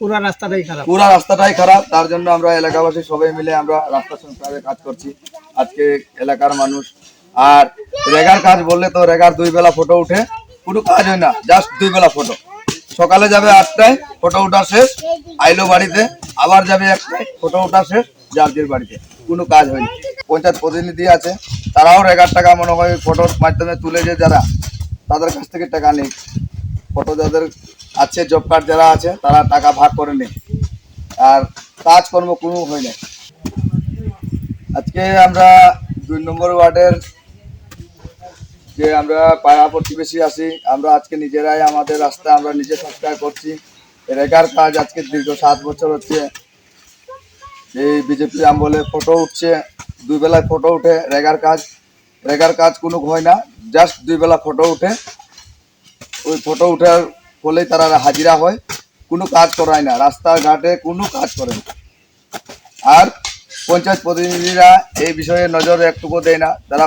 পুরা রাস্তাটাই খারাপ। পুরা রাস্তাটাই খারাপ, তার জন্য আমরা এলাকাবাসী সবাই মিলে আমরা রাস্তা সংস্কারের কাজ করছি। আজকে এলাকার মানুষ, আর রেগার কাজ বললে তো রেগার দুই বেলা ফটো উঠে, কোনো কাজ হয় না জাস্ট দুই বেলা ফটো সকালে যাবে আটটায় ফটো ওঠা শেষ, আইলো বাড়িতে, আবার যাবে একটায় ফটো ওঠা শেষ যার বাড়িতে, কোনো কাজ হয়নি। পঞ্চায়েত প্রতিনিধি আছে, তারাও রেগার টাকা মনে হয় ফটোর মাধ্যমে তুলে যে যারা, তাদের কাছ থেকে টাকা নেই। ফটো যাদের আছে জব কার্ড যারা আছে, তারা টাকা ভাগ করে নেই আর কাজকর্ম কোনো হয় না। আজকে আমরা দুই নম্বর ওয়ার্ডের যে আমরা পাড়া প্রতিবেশী আছি, আমরা আজকে নিজেরাই আমাদের রাস্তা আমরা নিজে সংস্কার করছি। রেগার কাজ আজকে দীর্ঘ সাত বছর হচ্ছে। এই বিজেপি আমলে ফটো উঠছে, দুই বেলায় ফটো উঠে রেগার কাজ রেগার কাজ কোনো হয় না। জাস্ট দুই বেলা ফটো উঠে ওই ফটো উঠার ফলেই তারা হাজিরা হয়। কোনো কাজ করায় না রাস্তাঘাটে কোনো কাজ করে না। আর পঞ্চায়েত প্রতিনিধিরা এই বিষয়ে নজর একটুকু দেয় না। যারা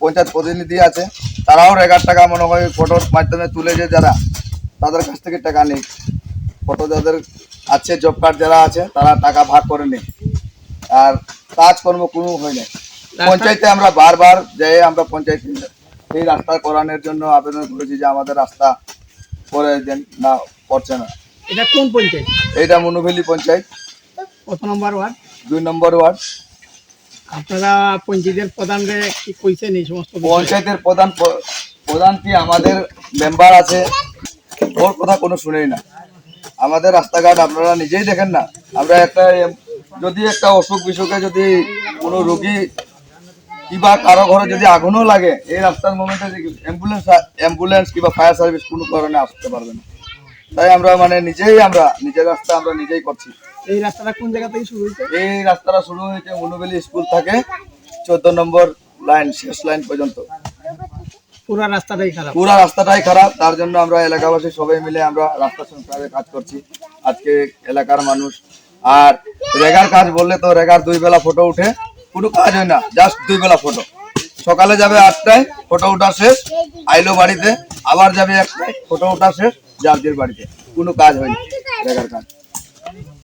পঞ্চায়েত প্রতিনিধি আছে তারাও রেগার টাকা মনে হয় ফটোর মাধ্যমে তুলে যে যারা। তাদের কাছ থেকে টাকা নেই। ফটো যাদের আছে জব কার্ড যারা আছে তারা টাকা ভাগ করে নেই আর কাজকর্ম কোনো হয় না। পঞ্চায়েতে আমরা বারবার যাই আমরা পঞ্চায়েতে এই রাস্তা করানোর জন্য আবেদন করেছি যে আমাদের রাস্তা করে দেন না করছে না। এটা কোন পঞ্চায়েত? এটা মনুভেলি পঞ্চায়েত। কত নম্বর ওয়ার্ড? দুই নম্বর ওয়ার্ড। আপনারা পঞ্চায়েতের প্রধানরে কি কইছেন এই সমস্ত পঞ্চায়েতের প্রধান প্রধান কি আমাদের মেম্বার আছে? ওর কথা কোনো শুনেই না। আমাদের রাস্তাঘাট আপনারা নিজেই দেখেন না। আমরা একটা যদি একটা অসুখ বিসুখে যদি কোনো রোগী কিবা কারও ঘরে যদি আগুনও লাগে এই রাস্তার মোমেন্টে অ্যাম্বুলেন্স অ্যাম্বুলেন্স কিংবা ফায়ার সার্ভিস কোনো কারণে আসতে পারবে না। তাই আমরা মানে নিজেই আমরা নিজের রাস্তা আমরা নিজেই করছি। এই রাস্তাটা কোন জায়গা থেকে শুরু হয়েছে? এই রাস্তাটা শুরু হয়েছে মনুবেলি স্কুল থেকে চোদ্দ নম্বর লাইন শেষ লাইন পর্যন্ত। পুরা রাস্তাটাই খারাপ। পুরা রাস্তাটাই খারাপ তার জন্য আমরা এলাকাবাসী সবাই মিলে আমরা রাস্তা সংস্কারের কাজ করছি। আজকে এলাকার মানুষ আর রেগার কাজ বললে তো রেগার দুই বেলা ফটো উঠে কোনো কাজ হয় না জাস্ট দুই বেলা ফটো সকালে যাবে আটটায় ফটো ওঠা শেষ, আইলো বাড়িতে, আবার যাবে একটায় ফটো ওঠা শেষ, যার বাড়িতে। কোনো কাজ হয়নি দেখার কাজ।